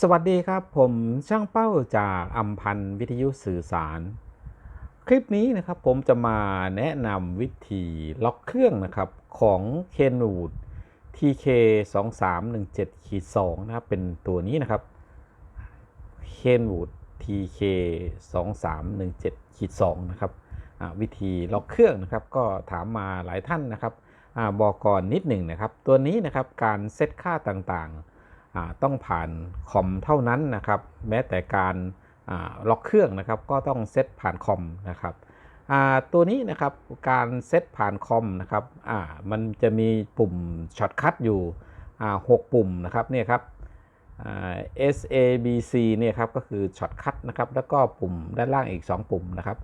สวัสดีครับ ผมช่างเป้าจากอัมพันธ์วิทยุสื่อสาร คลิปนี้นะครับผมจะมาแนะนำวิธีล็อกเครื่องนะครับของ k e n o o d TK 2 3 1 7ขีด2นะครับเป็นตัวนี้นะครับ k e n o o d TK 2 3 1 7ขีด2นะครับวิธีล็อกเครื่องนะครับ ก็ถามมาหลายท่านนะครับอบอกก่อนนิดหนึ่งนะครับ ตัวนี้นะครับการเซตค่าต่างๆ ต้องผ่านคอมเท่านั้นนะครับ แม้แต่การล็อกเครื่องนะครับ ก็ต้องเซตผ่านคอมนะครับตัวนี้นะครับการเซตผ่านคอมนะครับมันจะมีปุ่มช็อตคัทอยู่หกปุ่มนะครับเนี่ยครับ S A B C เนี่ยครับก็คือช็อตคัทนะครับแล้วก็ปุ่มด้านล่างอีก 2 ปุ่มนะครับ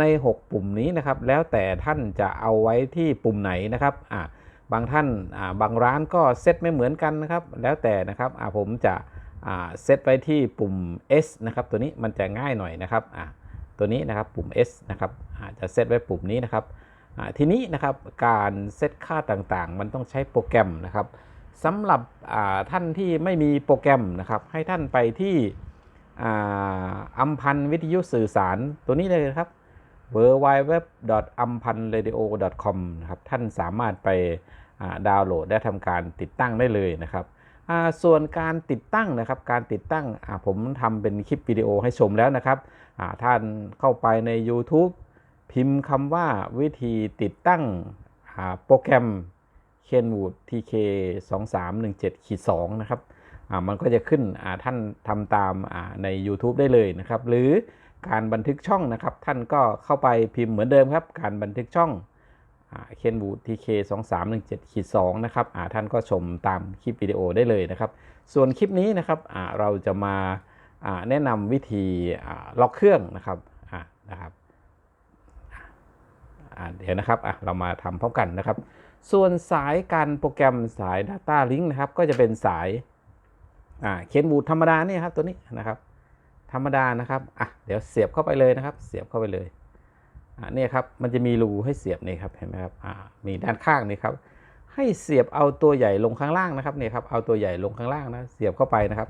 ใน 6 ปุ่มนี้นะครับแล้วแต่ท่านจะเอาไว้ที่ปุ่มไหนนะครับอ่า บางท่านาบางร้านก็เซตไม่เหมือนกันนะครับ แล้วแต่นะครับผมจะเซตไว้ที่ปุ่ม S นะครับ ตัวนี้มันจะง่ายหน่อยนะครับตัวนี้นะครับปุ่ม S นะครับจะเซตไว้ปุ่มนี้นะครับทีนี้นะครับการเซตค่าต่างๆ มันต้องใช้โปรแกรมนะครับสำหรับท่านที่ไม่มีโปรแกรมนะครับ ให้ท่านไปที่อัมพันวิทยุสื่อสารตัวนี้เลยครับ w w w a m p a n r a d i o c o m นะครับท่านสามารถไปดาวน์โหลดและทำการติดตั้งได้เลยนะครับส่วนการติดตั้งนะครับการติดตั้งผมทำเป็นคลิปวิดีโอให้ชมแล้วนะครับท่านเข้าไปใน YouTube พิมพ์คำว่าวิธีติดตั้งโปรแกรม Kenwood TK 2 3 1 7ขีด2นะครับมันก็จะขึ้นท่านทำตามใน YouTube ได้เลยนะครับ หรือ การบันทึกช่องนะครับ ท่านก็เข้าไปพิมพ์เหมือนเดิมครับ การบันทึกช่องเคนบูทีเคสองสามหนึ่งเจ็ดขีดสองนะครับท่านก็ชมตามคลิปวิดีโอได้เลยนะครับ ส่วนคลิปนี้นะครับเราจะมาแนะนำวิธีล็อกเครื่องนะครับนะครับเดี๋ยวนะครับเรามาทำพร้อมกันนะครับ ส่วนสายการโปรแกรมสาย Data Link นะครับ ก็จะเป็นสายเคนบูธรรมดาเนี่ยครับตัวนี้นะครับ ธรรมดานะครับอะเดี๋ยวเสียบเข้าไปเลยนะครับ เสียบเข้าไปเลยอ่าเนี่ยครับมันจะมีรูให้เสียบนี่ครับเห็นไหมครับอ่ามีด้านข้างนี่ครับให้เสียบเอาตัวใหญ่ลงข้างล่างนะครับเนี่ยครับเอาตัวใหญ่ลงข้างล่างนะเสียบเข้าไปนะครับ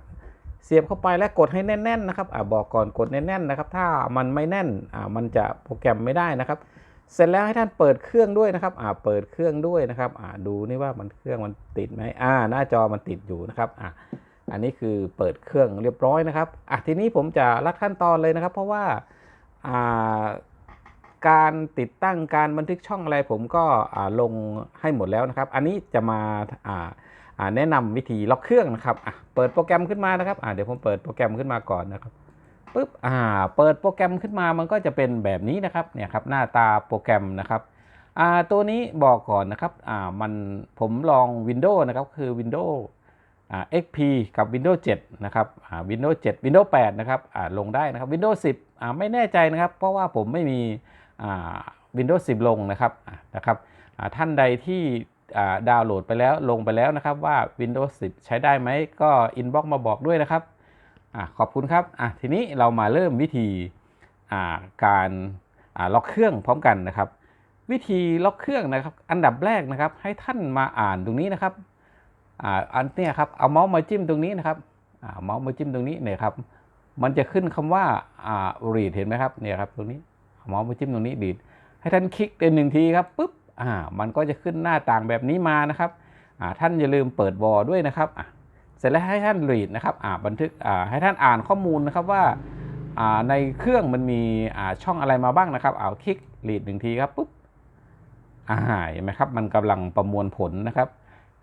เสียบเข้าไปแล้วกดให้แน่นๆนะครับอ่าบอกก่อนกดแน่นๆนะครับ ถ้ามันไม่แน่นอ่ามันจะโปรแกรมไม่ได้นะครับ เสร็จแล้วให้ท่านเปิดเครื่องด้วยนะครับอ่าเปิดเครื่องด้วยนะครับอ่าดูนี่ว่ามันเครื่องมันติดไหมอ่าหน้าจอมันติดอยู่นะครับอ่า อันนี้คือเปิดเครื่องเรียบร้อยนะครับอะทีนี้ผมจะลัดขั้นตอนเลยนะครับ เพราะว่าการติดตั้งการบันทึกช่องอะไรผมก็ลงให้หมดแล้วนะครับ อันนี้จะมาแนะนำวิธีล็อกเครื่องนะครับเปิดโปรแกรมขึ้นมานะครับเดี๋ยวผมเปิดโปรแกรมขึ้นมาก่อนนะครับปุ๊บอ่าเปิดโปรแกรมขึ้นมามันก็จะเป็นแบบนี้นะครับเนี่ยครับหน้าตาโปรแกรมนะครับตัวนี้บอกก่อนนะครับอ่ามันผมลอง Windows นะครับคือ Windows XP กับ Windows 7 นะครับ Windows 7 Windows 8 นะครับลงได้นะครับ Windows 10 ไม่แน่ใจนะครับ เพราะว่าผมไม่มี Windows 10 ลงนะครับนะครับท่านใดที่ดาวน์โหลดไปแล้วลงไปแล้วนะครับว่า Windows 10 ใช้ได้ไหมก็อินบ็อกมาบอกด้วยนะครับอขอบคุณครับทีนี้เรามาเริ่มวิธีการล็อกเครื่องพร้อมกันนะครับ วิธีล็อกเครื่องนะครับ อันดับแรกนะครับให้ท่านมาอ่านตรงนี้นะครับ อ่าอันเนี้ยครับเอาเมาส์มาจิ้มตรงนี้นะครับอ่าเมาส์มาจิ้มตรงนี้เนี่ยครับ มันจะขึ้นคำว่าอ่า read เห็นไหมครับเนี่ยครับตรงนี้เมาส์มาจิ้มตรงนี้ read ให้ท่านคลิกเป็นหนึ่งทีครับปุ๊บอ่ามันก็จะขึ้นหน้าต่างแบบนี้มานะครับอ่าท่านอย่าลืมเปิดวอด้วยนะครับอะเสร็จแล้วให้ท่าน read นะครับอ่าบันทึกอ่าให้ท่านอ่านข้อมูลนะครับว่าอ่าในเครื่องมันมีอ่าช่องอะไรมาบ้างนะครับเอาคลิก read หนึ่งทีครับปุ๊บอ่าเห็นไหมครับมันกำลังประมวลผลนะครับ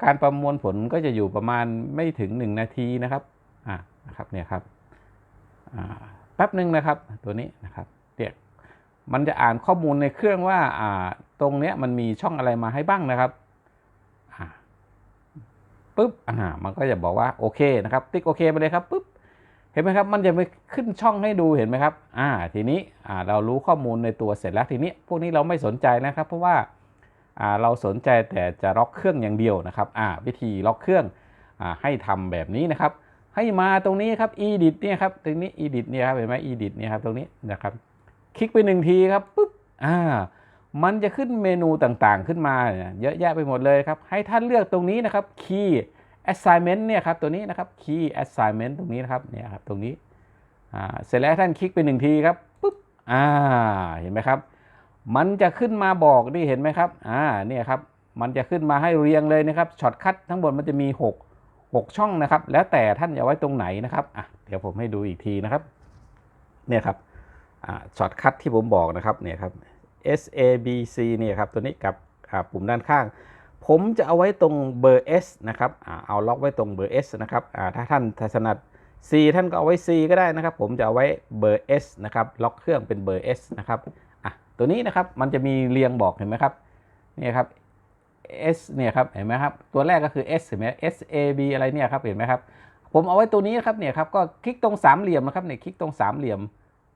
การประมวลผลก็จะอยู่ประมาณไม่ถึง 1 นาทีนะครับอ่านะครับเนี่ยครับอ่าแป๊บหนึ่งนะครับตัวนี้นะครับเนี่ยมันจะอ่านข้อมูลในเครื่องว่าอ่าตรงเนี้ยมันมีช่องอะไรมาให้บ้างนะครับอ่าปุ๊บอ่ามันก็จะบอกว่าโอเคนะครับ ติ๊กโอเคไปเลยครับปุ๊บเห็นไหมครับมันจะไปขึ้นช่องให้ดูเห็นไหมครับ อ่าทีนี้อ่าเรารู้ข้อมูลในตัวเสร็จแล้วทีนี้ พวกนี้เราไม่สนใจนะครับ เพราะว่า เราสนใจแต่จะล็อกเครื่องอย่างเดียวนะครับวิธีล็อกเครื่องอให้ทำแบบนี้นะครับ ให้มาตรงนี้ครับ edit เนี่ยครับตรงนี้ edit เนี่ยครับเห็นไหม edit เนี่ยครับตรงนี้นะครับ คลิกไปหนึ่งทีครับปุ๊บอ่ามันจะขึ้นเมนูต่างๆขึ้นมาเยอะแยะไปหมดเลยครับ ให้ท่านเลือกตรงนี้นะครับ key assignment เนี่ยครับตัวนี้นะครับ key assignment ตรงนี้นะครับเนี่ยครับตรงนี้อ่าเสร็จแล้วท่านคลิกไปหนึ่งทีครับปุ๊บอ่าเห็นไหมครับ มันจะขึ้นมาบอกนี่เห็นไหมครับ อ่า เนี่ยครับ มันจะขึ้นมาให้เรียงเลยนะครับ ช็อตคัททั้งหมดมันจะมี 6 6 ช่องนะครับ แล้วแต่ท่านจะไว้ตรงไหนนะครับ อะ เดี๋ยวผมให้ดูอีกทีนะครับ เนี่ยครับ อ่า ช็อตคัทที่ผมบอกนะครับ เนี่ยครับ S A B C เนี่ยครับ ตัวนี้กับ อ่า ปุ่มด้านข้าง ผมจะเอาไว้ตรงเบอร์ S นะครับ อ่า เอาล็อกไว้ตรงเบอร์ S นะครับ อ่า ถ้าท่านถนัด C ท่านก็เอาไว้ C ก็ได้นะครับ ผมจะเอาไว้เบอร์ S นะครับ ล็อกเครื่องเป็นเบอร์ S นะครับ ตัวนี้นะครับมันจะมีเรียงบอกเห็นไหมครับเนี่ยครับ S เนี่ยครับเห็นไหมครับตัวแรกก็คือ S เห็นไหม S A B อะไรเนี่ยครับเห็นไหมครับผมเอาไว้ตัวนี้ครับเนี่ยครับก็คลิกตรงสามเหลี่ยมนะครับเนี่ยคลิกตรงสามเหลี่ยม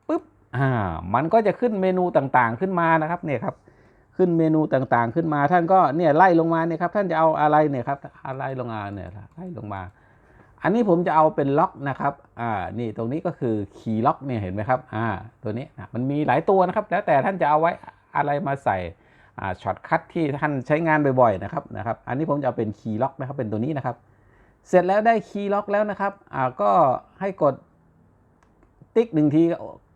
ปุ๊บอ่ามันก็จะขึ้นเมนูต่างๆขึ้นมานะครับเนี่ยครับขึ้นเมนูต่างๆขึ้นมาท่านก็เนี่ยไล่ลงมาเนี่ยครับท่านจะเอาอะไรเนี่ยครับอะไรลงมาเนี่ยไล่ลงมา อันนี้ผมจะเอาเป็นล็อกนะครับ อ่า นี่ตรงนี้ก็คือคีย์ล็อกเนี่ยเห็นไหมครับ อ่า ตัวนี้นะมันมีหลายตัวนะครับ แล้วแต่ท่านจะเอาไว้อะไรมาใส่ อ่า ช็อตคัทที่ท่านใช้งานบ่อยๆนะครับ นะครับ อันนี้ผมจะเอาเป็นคีย์ล็อกนะครับ เป็นตัวนี้นะครับ เสร็จแล้วได้คีย์ล็อกแล้วนะครับ อ่า ก็ให้กดติ๊กหนึ่งที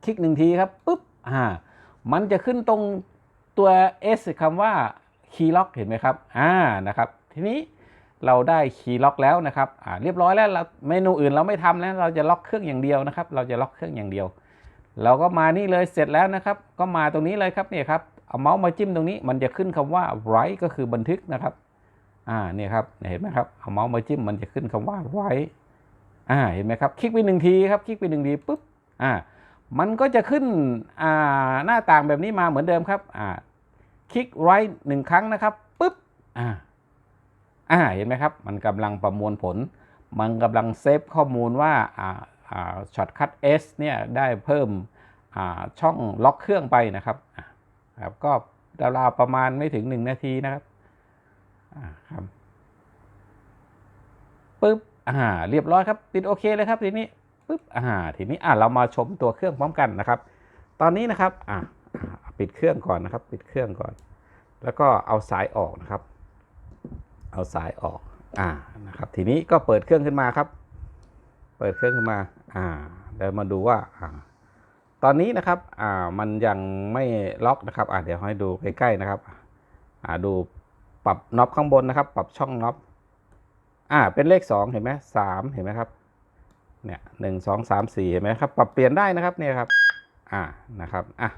คลิกหนึ่งทีครับ ปุ๊บ อ่า มันจะขึ้นตรงตัว S คำว่า Key Lock เห็นไหมครับ อ่า นะครับ ทีนี้ เราได้ Key Lock แล้วนะครับอ่าเรียบร้อยแล้วเราเมนูอื่นเราไม่ทำแล้วเราจะล็อกเครื่องอย่างเดียวนะครับ เราจะล็อกเครื่องอย่างเดียว เราก็มานี่เลยเสร็จแล้วนะครับ ก็มาตรงนี้เลยครับเนี่ยครับเอาเมาส์มาจิ้มตรงนี้มันจะขึ้นคำว่า write ก็คือบันทึกนะครับอ่าเนี่ยครับเห็นไหมครับเอาเมาส์มาจิ้มมันจะขึ้นคำว่า write อ่าเห็นไหมครับคลิกไปหนึ่งทีครับคลิกไปหนึ่งทีปุ๊บอ่ามันก็จะขึ้นหน้าต่างแบบนี้มาเหมือนเดิมครับคลิก right หนึ่งครั้งนะครับปุ๊บอ่า อ่าเห็นไหมครับ มันกำลังประมวลผล มันกำลังเซฟข้อมูลว่าช็อตคัท S เนี่ยได้เพิ่มช่องล็อกเครื่องไปนะครับครับก็ราวๆประมาณไม่ถึง 1 นาทีนะครับครับปุ๊บอ่าเรียบร้อยครับ ติดโอเคเลยครับทีนี้ปุ๊บอ่าทีนี้อ่าเรามาชมตัวเครื่องพร้อมกันนะครับ ตอนนี้นะครับอ่าปิดเครื่องก่อนนะครับ ปิดเครื่องก่อน แล้วก็เอาสายออกนะครับ เอาสายออกอ่านะครับทีนี้ก็เปิดเครื่องขึ้นมาครับ เปิดเครื่องขึ้นมาอ่าเดี๋ยวมาดูว่าอ่าตอนนี้นะครับอ่ามันยังไม่ล็อกนะครับอ่าเดี๋ยวให้ดูใกล้ๆนะครับอ่าดูปรับน็อปข้างบนนะครับ ปรับช่องน็อปอ่าเป็นเลข 2 เห็นไหมสามเห็นไหมครับเนี่ยหนึ่งสองสามสี่เห็นไหมครับ ปรับเปลี่ยนได้นะครับเนี่ยครับอ่านะครับอะ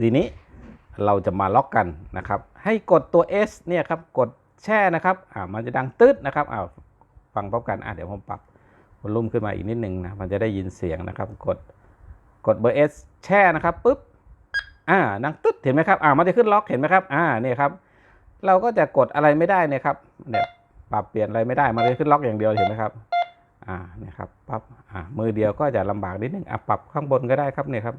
ทีนี้เราจะมาล็อกกันนะครับ ให้กดตัว S เนี่ยครับกด แช่นะครับอ่ามันจะดังตืดนะครับอ่าฟังพร้อมกันอะเดี๋ยวผมปรับวอลลุ่มขึ้นมาอีกนิดนึงนะมันจะได้ยินเสียงนะครับกดกดเบอร์ S แช่นะครับปุ๊บอ่าดังตึ๊ดเห็นไหมครับอ่ามันจะขึ้นล็อกเห็นไหมครับอ่าเนี่ยครับเราก็จะกดอะไรไม่ได้นี่ยครับเนี่ยปรับเปลี่ยนอะไรไม่ได้มันจะขึ้นล็อกอย่างเดียวเห็นไหมครับอ่าเนี่ยครับปั๊บอ่ามือเดียวก็จะลำบากนิดนึงอะปรับข้างบนก็ได้ครับเนี่ยครับ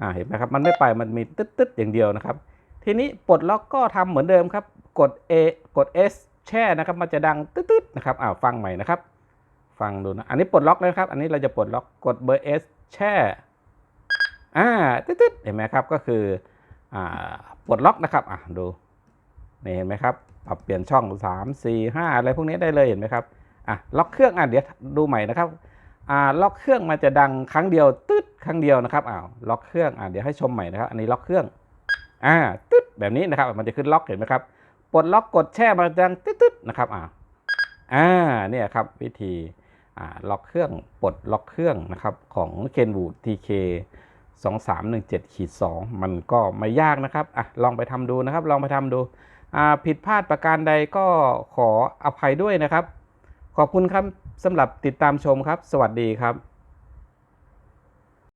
อ่าเห็นไหมครับมันไม่ไปมันมีตึ๊ดตึ๊ดอย่างเดียวนะครับ ทีนี้ปลดล็อกก็ทำเหมือนเดิมครับ กด A กด S แช่นะครับมันจะดังตึ๊ดนะครับอ่าวฟังใหม่นะครับ ฟังดูนะ อันนี้ปลดล็อกแล้วครับ อันนี้เราจะปลดล็อกกดเบอร์ S แช่อ่าตึ๊ดเห็นไหมครับก็คืออ่าปลดล็อกนะครับอ่าดูนี่เห็นไหมครับปรับเปลี่ยนช่อง 3 4 5 อะไรพวกนี้ได้เลยเห็นไหมครับอะล็อกเครื่องอะเดี๋ยวดูใหม่นะครับอ่าล็อกเครื่องมันจะดังครั้งเดียวตึ๊ดครั้งเดียวนะครับอ้าวล็อกเครื่องอะเดี๋ยวให้ชมใหม่นะครับ อันนี้ล็อกเครื่องอ่าตึ๊ดแบบนี้นะครับ มันจะขึ้นล็อกเห็นไหมครับ ปลดล็อกกดแช่มันจะดังตึ๊ดตึ๊ดนะครับอ่าอ่าเนี่ยครับวิธีอ่าล็อกเครื่องปลดล็อกเครื่องนะครับของ Kenwood TK 2317ขีด2มันก็ไม่ยากนะครับอะลองไปทำดูนะครับ ลองไปทำดูอ่าผิดพลาดประการใดก็ขออภัยด้วยนะครับ ขอบคุณครับสำหรับติดตามชมครับ สวัสดีครับ